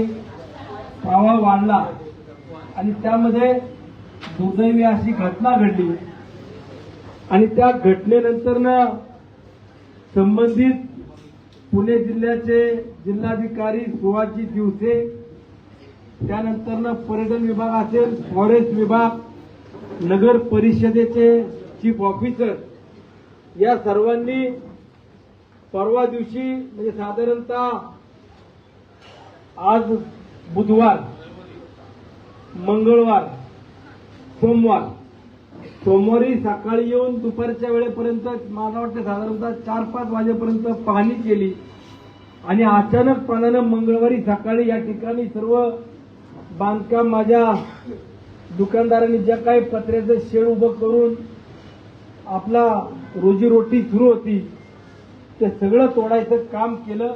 प्रवाह वाढला. आणि त्यामध्ये दुर्दैवी अशी घटना घडली. आणि त्या घटनेनंतर संबंधित पुणे जिल्ह्याचे जिल्हाधिकारी सुहाजी दिवसे त्यानंतर पर्यटन विभाग असेल फॉरेस्ट विभाग नगर परिषदेचे चीफ ऑफिसर या सर्वांनी परवा दिवशी म्हणजे साधारणतः आज बुधवार मंगळवार सोमवार. सोमवारी सकाळी येऊन दुपारच्या वेळेपर्यंत मला वाटतं साधारणतः चार पाच वाजेपर्यंत पाहणी केली. आणि अचानकपणानं मंगळवारी सकाळी या ठिकाणी सर्व बांधकाम माझ्या दुकानदारांनी ज्या काही पत्र्याचं शेड उभं करून आपला रोजीरोटी सुरू होती ते सगळं तोडायचं काम केलं.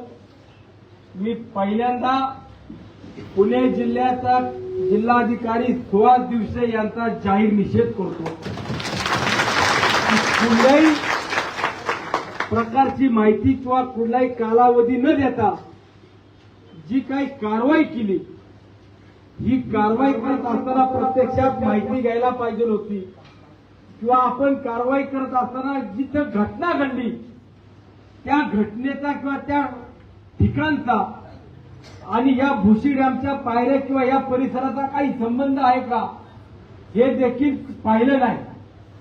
मी पहिल्यांदा पुणे जिल्ह्याचा जिल्हाधिकारी सुहास दिवसे यांचा जाहीर निषेध करतो. कुठल्याही प्रकारची माहिती किंवा कुठलाही कालावधी न देता जी काही कारवाई केली ही कारवाई करत असताना प्रत्यक्षात माहिती घ्यायला पाहिजे होती. किंवा आपण कारवाई करत असताना जिथं घटना घडली त्या घटनेचा किंवा त्या ठिकाणचा आणि या भुशी डॅमच्या पायऱ्या किंवा या परिसराचा काही संबंध आहे का? हे देखील पाहिलं नाही.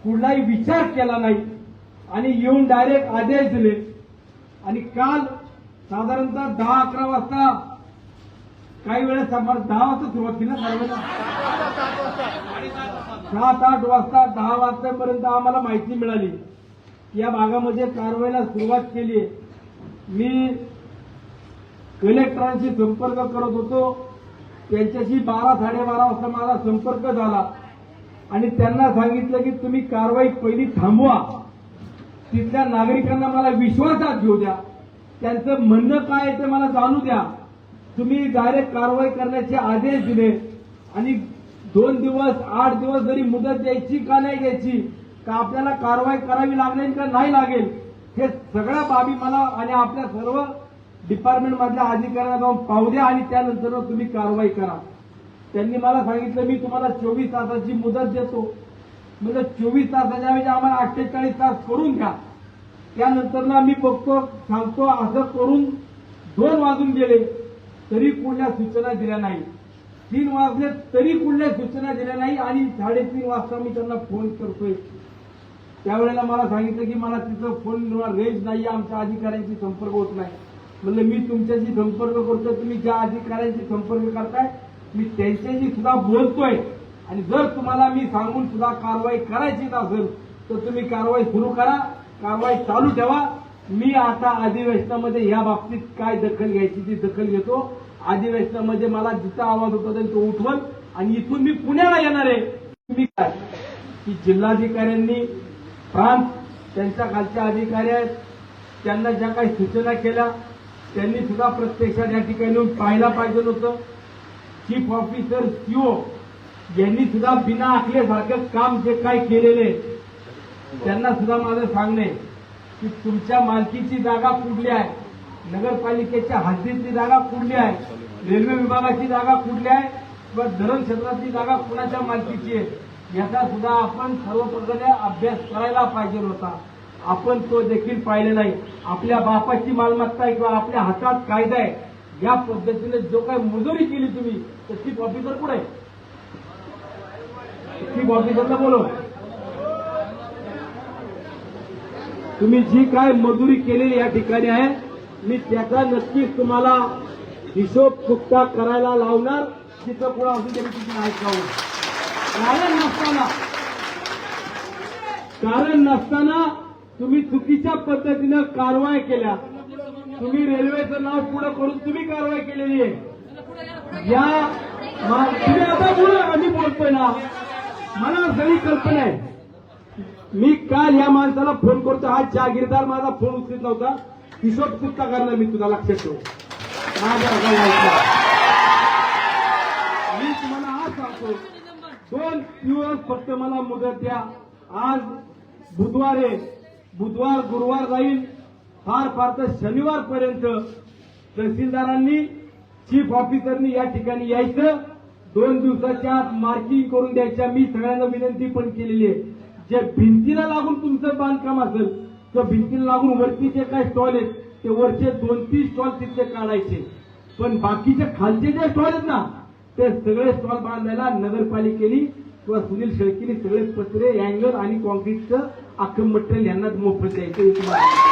कुठलाही विचार केला नाही. आणि येऊन डायरेक्ट आदेश दिले. आणि काल साधारणतः दहा अकरा वाजता काही वेळेस आम्हाला दहा वाजता सुरुवात केली ना सात आठ वाजता दहा वाजतापर्यंत आम्हाला माहिती मिळाली. की या भागामध्ये कारवाईला सुरुवात केली आहे. मी कलेक्टरांशी संपर्क करत होतो. त्यांच्याशी बारा साडेबारा वाजता माझा संपर्क झाला. आणि त्यांना सांगितलं की तुम्ही कारवाई पहिली थांबवा. तिथल्या नागरिकांना मला विश्वासात घेऊ द्या. त्यांचं म्हणणं काय आहे ते मला जाणू द्या. तुम्ही डायरेक्ट कारवाई करण्याचे आदेश दिले. आणि दोन दिवस आठ दिवस जरी मुदत द्यायची का नाही द्यायची का आपल्याला कारवाई करावी लागेल का नाही लागेल हे सगळ्या बाबी मला आणि आपल्या सर्व डिपार्टमेंट मधल्या अधिकाऱ्यांना जाऊन पाहू द्या आणि त्यानंतर तुम्ही कारवाई करा. त्यांनी मला सांगितलं मी तुम्हाला चोवीस तासाची मुदत देतो. म्हणजे चोवीस तासाच्या म्हणजे आम्हाला अठ्ठेचाळीस तास करून घ्या. त्यानंतर ना मी बघतो सांगतो असं करून दोन वाजून गेले तरी कुठल्या सूचना दिल्या नाही. तीन वाजले तरी कुठल्या सूचना दिल्या नाही आणि साडेतीन वाजता मी त्यांना फोन करतोय. त्यावेळेला मला सांगितलं की मला तिथं फोन रेंज नाही आमच्या अधिकाऱ्यांशी संपर्क होत नाही. म्हणलं मी तुमच्याशी संपर्क करतो तुम्ही ज्या अधिकाऱ्यांशी संपर्क करताय मी त्यांच्याशी सुद्धा बोलतोय. आणि जर तुम्हाला मी सांगून सुद्धा कारवाई करायची नसेल तर तुम्ही कारवाई सुरू करा कारवाई चालू ठेवा. मी आता अधिवेशनामध्ये या बाबतीत काय दखल घ्यायची ती दखल घेतो. अधिवेशनामध्ये मला जिथं आवाज होता तो उठवल आणि इथून मी पुण्याला येणार आहे. मी काय? की जिल्हाधिकाऱ्यांनी प्रांत त्यांच्या खालच्या अधिकारी आहेत त्यांना ज्या काही सूचना केल्या त्यांनी सुद्धा प्रत्यक्षात या ठिकाणी येऊन पाहायला पाहिजे होतं. चीफ ऑफिसर सीओ यांनी सुद्धा बिना आखल्यासारखं काम जे काय केलेले त्यांना सुद्धा माझं सांगणे की तुमच्या मालकीची जागा कुठली आहे? नगरपालिकेच्या हद्दीतली जागा कुठली आहे? रेल्वे विभागाची जागा कुठली आहे? किंवा धरण क्षेत्रातली जागा कुणाच्या मालकीची आहे? याचा सुद्धा आपण सर्वप्रकारे अभ्यास करायला पाहिजे होता. आपण तो देखील पाहिले नाही. आपल्या बापाची मालमत्ता आहे किंवा आपल्या हातात कायदा आहे. या पद्धतीने जो काही मजुरी केली तुम्ही तर चीफ ऑफिसर कुठे चीफ ऑफिसरला बोलो तुम्ही जी काय मजुरी केलेली या ठिकाणी आहे मी त्याचा नक्कीच तुम्हाला हिशोब चुकता करायला लावणार. तिथं पुढे असून तरी तुम्ही ऐकावं कारण नसताना कारण नसताना तुम्ही चुकीच्या पद्धतीनं कारवाई केल्या. तुम्ही रेल्वेचं नाव पुढे करून तुम्ही कारवाई केलेली आहे. या तुम्ही आता बोला आम्ही बोलतोय ना. मला सगळी कल्पना आहे. मी काल या माणसाला फोन करतो. हा जागीरदार माझा फोन उचलत नव्हता. हिशोब चुकता करणार मी तुला लक्षात ठेवू माझा मी तुम्हाला हा सांगतो. दोन दिवस फक्त मला मुदत द्या. आज बुधवार आहे. बुधवार गुरुवार जाईल. फार फार तर शनिवारपर्यंत तहसीलदारांनी चीफ ऑफिसरनी या ठिकाणी यायचं. दोन दिवसाच्या आत मार्किंग करून द्यायच्या. मी सगळ्यांना विनंती पण केलेली आहे. जे भिंतीला लागून तुमचं बांधकाम असेल तर भिंतीला लागून वरती जे काय स्टॉल आहेत ते वरचे दोन तीन स्टॉल तिथले काढायचे. पण बाकीचे खालचे जे स्टॉल आहेत ना ते सगळे स्टॉल बांधायला नगरपालिकेने किंवा सुनील शेळकीने सगळे पत्रे अँगल आणि कॉन्क्रीटचं अख्खं मटेरियल यांना मोफत द्यायचं तुम्हाला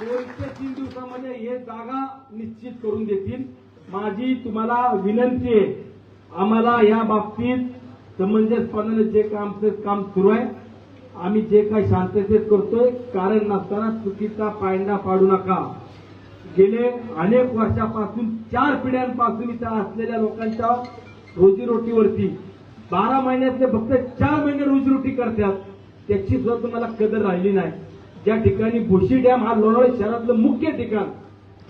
दोन ते तीन दिवसामध्ये हे जागा निश्चित करून देतील. माझी तुम्हाला विनंती आहे आम्हाला या बाबतीत समंजसपणाने जे काम काम सुरू आहे. आम्ही जे काही शांततेत करतोय कारण नसताना चुकीचा पायंडा पाडू नका. गेले अनेक वर्षापासून चार पिढ्यांपासून इथं असलेल्या लोकांच्या रोजीरोटीवरती. बारा महिन्यातले फक्त चार महिने रोजीरोटी करतात. त्याची सुद्धा तुम्हाला कदर राहिली नाही. ज्या ठिकाणी भुशी डॅम हा लोणावळा शहरातलं मुख्य ठिकाण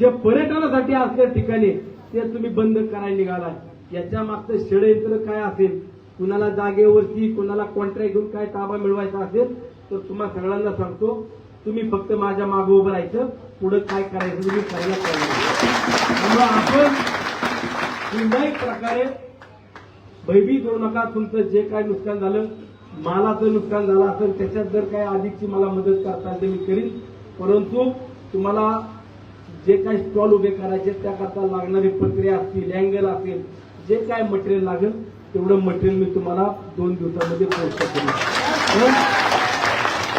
जे पर्यटनासाठी असलेल्या ठिकाणी ते तुम्ही बंद करायला निघालाय याच्या मागचं षडयंत्र काय असेल? कुणाला जागेवरती कुणाला कॉन्ट्रॅक्ट घेऊन काय ताबा मिळवायचा असेल? तर तुम्हाला सगळ्यांना सांगतो तुम्ही फक्त माझ्या मागे उभं राहायचं. पुढे काय करायचं तुम्ही करायला पाहिजे त्यामुळे आपण कुठल्याही प्रकारे भयभीत होऊ नका. तुमचं जे काय नुकसान झालं मला जर नुकसान झालं असेल त्याच्यात जर काय अधिकची मला मदत करता येईल तर मी करीन. परंतु तुम्हाला जे काही स्टॉल उभे करायचे त्याकरता लागणारी पत्रे असतील अँगल असेल जे काय मटेरियल लागेल तेवढं मटेरियल मी तुम्हाला दोन दिवसामध्ये पोहोचतो करेन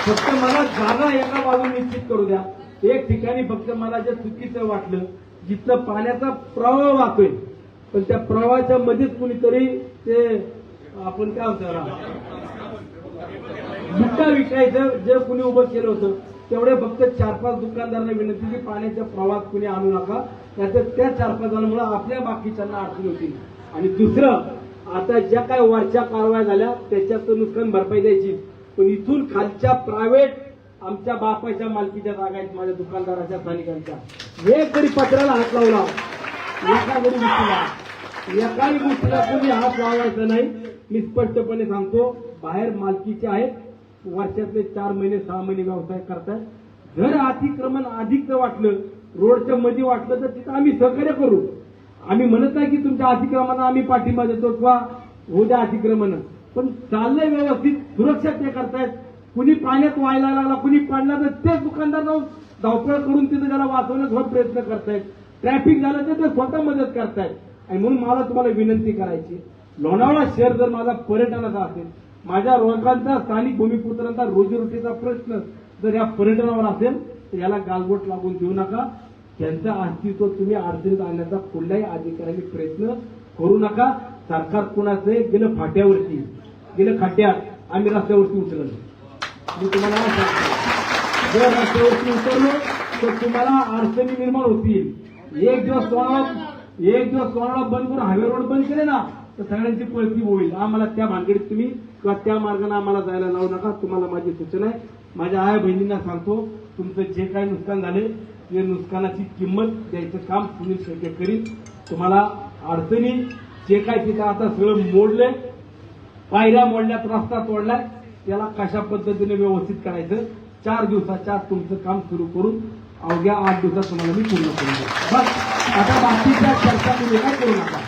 फक्त मला जागा एका बाजू निश्चित करू द्या. एक ठिकाणी फक्त मला जे चुकीचं वाटलं जिथं पाण्याचा प्रवाह वाहतोय पण त्या प्रवाहाच्या मध्येच कुणीतरी ते आपण काय होतं याला, बुट्टा विकायचं जे कुणी उभं केलं होतं तेवढे फक्त चार पाच दुकानदारांना विनंती की पाण्याच्या प्रवाहात कुणी आणू नका. त्याचं त्या चार पाच जणांमुळे आपल्या बाकीच्यांना अडचणी होती. आणि दुसरं आता ज्या काय वरच्या कारवाया झाल्या त्याच्यात तर नुकसान भरपाई द्यायची. पण इथून खालच्या प्रायव्हेट आमच्या बापाच्या मालकीच्या जागा आहेत माझ्या दुकानदाराच्या स्थानिकांच्या. एक तरी पत्राला हात लावला एका जरी गोष्टीला एकाही गोष्टीला कोणी हात लावायचा नाही. मी स्पष्टपणे सांगतो बाहेर मालकीचे आहेत वर्षातले चार महिने सहा महिने व्यवसाय करतायत. जर अतिक्रमण अधिकचं वाटलं रोडच्या मध्ये वाटलं तर तिथं आम्ही सहकार्य करू. आम्ही म्हणत नाही की तुमच्या अतिक्रमणाला आम्ही पाठिंबा देतो किंवा उद्या अतिक्रमण. पण चाललंय व्यवस्थित सुरक्षा ते करतायत. कुणी पाण्यात व्हायला लागला कुणी पडला तर तेच दुकानदार जाऊन धावपळ करून तिथं त्याला वाचवण्याचा प्रयत्न करतायत. ट्रॅफिक झालं तर ते स्वतः मदत करतायत. आणि म्हणून मला तुम्हाला विनंती करायची लोणावळा शहर जर माझा पर्यटनाचा असेल माझ्या लोकांचा स्थानिक भूमिपुत्रांचा रोजीरोटीचा प्रश्न जर या पर्यटनावर असेल तर याला गालबोट लागून देऊ नका. त्यांचं अस्तित्व तुम्ही अडचणीत आणण्याचा कुठल्याही अधिकाऱ्यांनी प्रयत्न करू नका. सरकार कुणाचं गेलं फाट्यावरती गेलं खड्ड्यात आम्ही रस्त्यावरती उतरलो. मी तुम्हाला सांगतो. जर रस्त्यावरती उतरलो तर तुम्हाला अडचणी निर्माण होतील. एक दिवस सोळा एक दिवस कोणाला बंद करून हायवे रोड बंद केले ना तर सगळ्यांची पळती होईल. आम्हाला त्या भानगडीत तुम्ही किंवा त्या मार्गाने आम्हाला जायला लावू नका. तुम्हाला माझी सूचना आहे. माझ्या आई बहिणींना सांगतो तुमचं जे काही नुकसान झाले ते नुकसानाची किंमत द्यायचं काम सुनील शेट्टे करीत. तुम्हाला अडचणी जे काय तिथं आता सगळं मोडलंय पायऱ्या मोडल्यात रस्ता तोडलाय त्याला कशा पद्धतीने व्यवस्थित करायचं? चार दिवसाच्या आत तुमचं काम सुरू करून अवघ्या आठ दिवसात तुम्हाला मी पूर्ण करून देतो बस आता बाकीच्या चर्चा तुम्ही काय करू नका.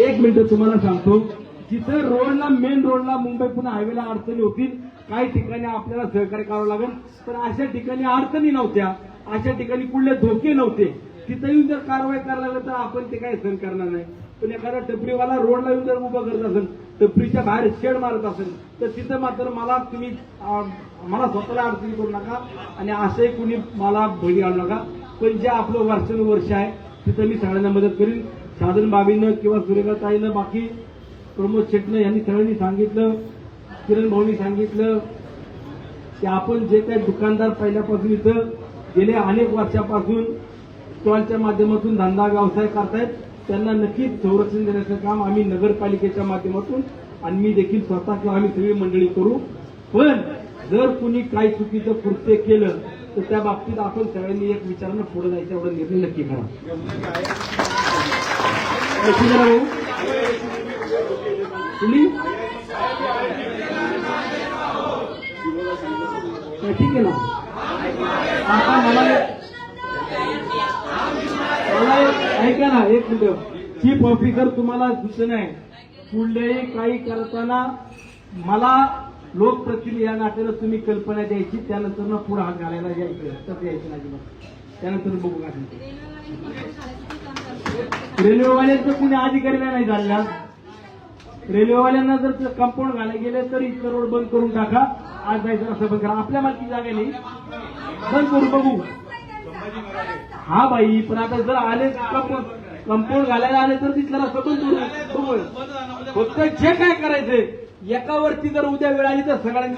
एक मिनिट तुम्हाला सांगतो जिथं रोडला मेन रोडला मुंबई पुणे हायवेला अडचणी होतील काही ठिकाणी आपल्याला सहकार्य करावं लागेल. पण अशा ठिकाणी अडचणी नव्हत्या. अशा ठिकाणी कुठले धोके नव्हते. तिथं येऊन जर कारवाई करायला लागलं तर आपण ते काही सहन करणार नाही. पण एखादा टपरीवाला रोडला येऊन जर उभं करत असेल टपरीच्या बाहेर शेड मारत असेल तर तिथं मात्र मला तुम्ही मला स्वतःला अडचणी करू नका आणि असंही कुणी मला बळी आणू नका. पण जे आपलं वर्षानुवर्ष आहे तिथं मी सगळ्यांना मदत करीन. साधन बाबीनं किंवा सूर्यकाताईनं बाकी प्रमोद शेटनं यांनी सगळ्यांनी सांगितलं. किरण भाऊनी सांगितलं की आपण जे काही दुकानदार पहिल्यापासून इथं गेले अनेक वर्षापासून स्टॉलच्या माध्यमातून धंदा व्यवसाय करतायत त्यांना नक्कीच संरक्षण देण्याचं काम आम्ही नगरपालिकेच्या माध्यमातून आणि मी देखील स्वतः किंवा आम्ही सगळी मंडळी करू. पण जर कुणी काही चुकीचं कृत्य केलं तर त्या बाबतीत आपण सगळ्यांनी एक विचारानं पुढे जायचा एवढा निर्णय नक्की करा. ऐकू तुम्ही तर ठीक आहे ना. आता मला मला ऐका ना एक मिनिट. चीफ ऑफिसर तुम्हाला सूचना आहे पुढल्याही काही करताना मला लोकप्रतिनिधी या नात्यानं तुम्ही कल्पना द्यायची त्यानंतर ना पुढे हात घालायला द्यायचं तसं यायचं नाही. त्यानंतर बघू का ते. रेल्वेवाल्यांचं कुणी अधिकारीला नाही झालेला? रेल्वेवाल्यांना जर कंपाऊंड घालायला गेले तर इथं रोड बंद करून टाका आज जायचं असं बंद करा आपल्या मालकी जागा नाही बंद करून बघू हा बाई पण आता जर आले कंपाऊंड घालायला आले तर तिथला रस्ता बंद करू बघू फक्त जे काय करायचंय एकावरती जर उद्या वेळ आली तर सगळ्यांनी